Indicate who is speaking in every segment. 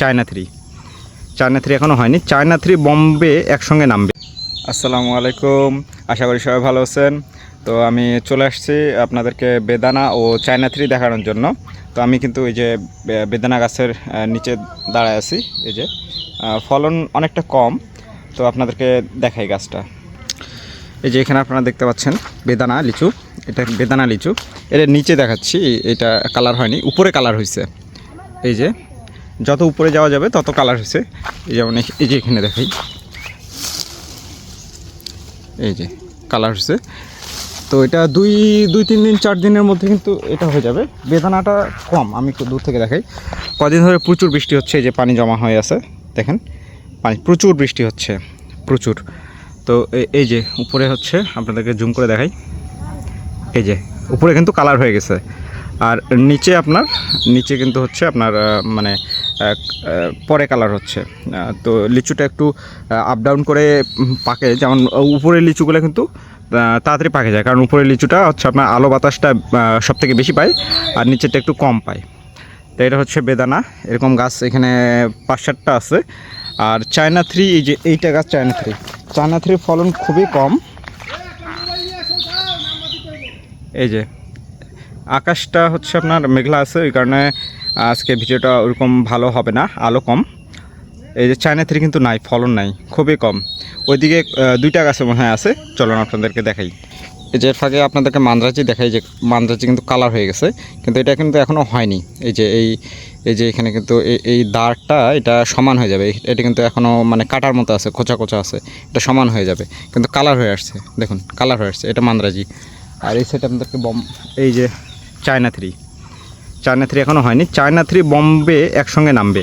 Speaker 1: China three. China three এখনও হয়নি। China three Bombay একসঙ্গে নামবে। আসসালামু আলাইকুম। আশা করি সবাই ভালো আছেন। তো আমি চলে আসছি আপনাদেরকে বেদানা ও চায়না থ্রি দেখানোর জন্য। তো আমি কিন্তু এই যে বেদানা গাছের নিচে দাঁড়ায় আছি। এই যে ফলন অনেকটা কম। তো আপনাদেরকে দেখাই গাছটা। এই যে এখানে আপনারা দেখতে পাচ্ছেন, বেদানা, লিচু। এটা বেদানা, লিচু। এর নিচে দেখাচ্ছি এটা কালার হয়নি। উপরে কালার হয়েছে এই যে যত উপরে যাওয়া যাবে, তত কালার হয়েছে। এই যেমন এই- এই যে এখানে দেখাই। এই যে কালার হয়েছে। তো এটা দুই দুই, তিন দিন, চার দিনের মধ্যে কিন্তু এটা হয়ে যাবে। বেদানাটা কম, আমি একটু দূর থেকে দেখাই। কদিন ধরে প্রচুর বৃষ্টি হচ্ছে, এই যে পানি জমা হয়ে আছে, দেখেন। পানি, প্রচুর বৃষ্টি হচ্ছে, প্রচুর। তো এই যে উপরে হচ্ছে, আপনাদেরকে জুম করে দেখাই। এই যে, উপরে কিন্তু কালার হয়ে গেছে। আর নিচে আপনার, নিচে কিন্তু হচ্ছে আপনার মানে পরে কালার হচ্ছে। তো লিচুটা একটু আপ ডাউন করে পাকে, যেমন উপরের লিচুগুলো কিন্তু তাড়াতাড়ি পাকে যায়। কারণ উপরের লিচুটা হচ্ছে আপনার আলো বাতাসটা সব থেকে বেশি পায়, আর নিচেরটা একটু কম পায়। তো এটা হচ্ছে বেদানা। এরকম গাছ এখানে পাঁচ সাতটা আছে। আর চায়না থ্রি, এই যে এইটা গাছ, চায়না থ্রি। চায়না থ্রি ফলন খুবই কম। এই যে আকাশটা হচ্ছে আপনার মেঘলা আছে, ওই কারণে আজকে ভিডিওটা ওরকম ভালো হবে না, আলো কম। এই যে চায়না থ্রি কিন্তু নাই, ফলন নাই, খুবই কম। ওইদিকে দুইটা গাছে মনে হয় আছে, চলুন আপনাদেরকে দেখাই। এই যে ফাঁকে আপনাদেরকে মান্দ্রাজি দেখাই যে মান্দ্রাজি কিন্তু কালার হয়ে গেছে, কিন্তু এটা কিন্তু এখনও হয়নি। এই যে এই এই যে এখানে কিন্তু এই এই দাঁড়টা এটা সমান হয়ে যাবে। এটা কিন্তু এখনও মানে কাটার মতো আছে, খোঁচা খোঁচা আছে, এটা সমান হয়ে যাবে। কিন্তু কালার হয়ে আসছে, দেখুন কালার হয়ে আসছে, এটা মান্দ্রাজি। আর এই সাইড আপনাদেরকে বম এই যে চায়না থ্রি। চায়না থ্রি এখনও হয়নি। চায়না থ্রি বম্বে একসঙ্গে নামবে।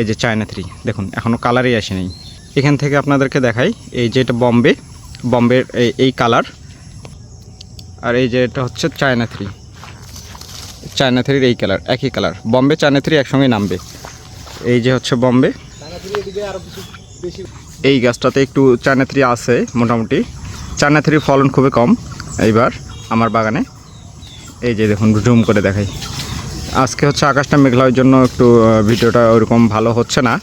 Speaker 1: এই যে চায়না থ্রি, দেখুন এখনও কালারই আসেনি এখান থেকে আপনাদেরকে দেখাই, এই যে এটা বম্বে বম্বের এই কালার আর এই যে এটা হচ্ছে চায়না থ্রি। চায়না থ্রির এই কালার একই কালার বম্বে, চায়না থ্রি একসঙ্গে নামবে। এই যে হচ্ছে বম্বে। এই গাছটাতে একটু চায়না থ্রি আছে মোটামুটি। চায়না থ্রির ফলন খুবই কম এইবার আমার বাগানে। এই যে দেখুন জুম করে দেখাই। আজকে হচ্ছে আকাশটা মেঘলা, ওই জন্য একটু ভিডিওটা ওরকম ভালো হচ্ছে না।